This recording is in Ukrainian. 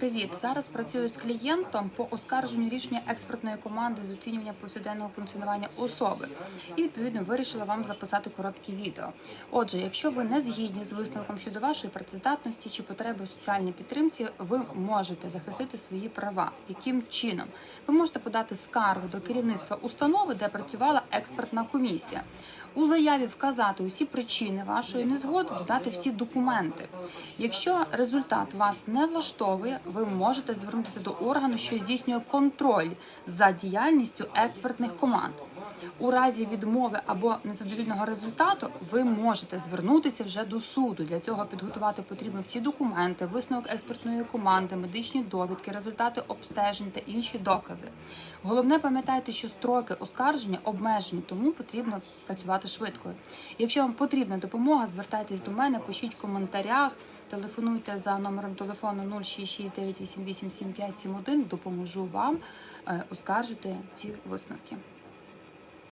Привіт! Зараз працюю з клієнтом по оскарженню рішення експертної команди з оцінювання повсякденного функціонування особи. І відповідно вирішила вам записати коротке відео. Отже, якщо ви не згідні з висновком щодо вашої працездатності чи потреби у соціальній підтримці, ви можете захистити свої права. Яким чином? Ви можете подати скаргу до керівництва установи, де працювала експертна комісія. У заяві вказати усі причини вашої незгоди, додати всі документи. Якщо результат вас не влаштовує, ви можете звернутися до органу, що здійснює контроль за діяльністю експертних команд. У разі відмови або незадовільного результату ви можете звернутися вже до суду. Для цього підготувати потрібно всі документи, висновок експертної команди, медичні довідки, результати обстежень та інші докази. Головне пам'ятайте, що строки оскарження обмежені, тому потрібно працювати швидко. Якщо вам потрібна допомога, звертайтесь до мене, пишіть в коментарях, телефонуйте за номером телефону 06698875771, Допоможу вам е, оскаржити ці висновки.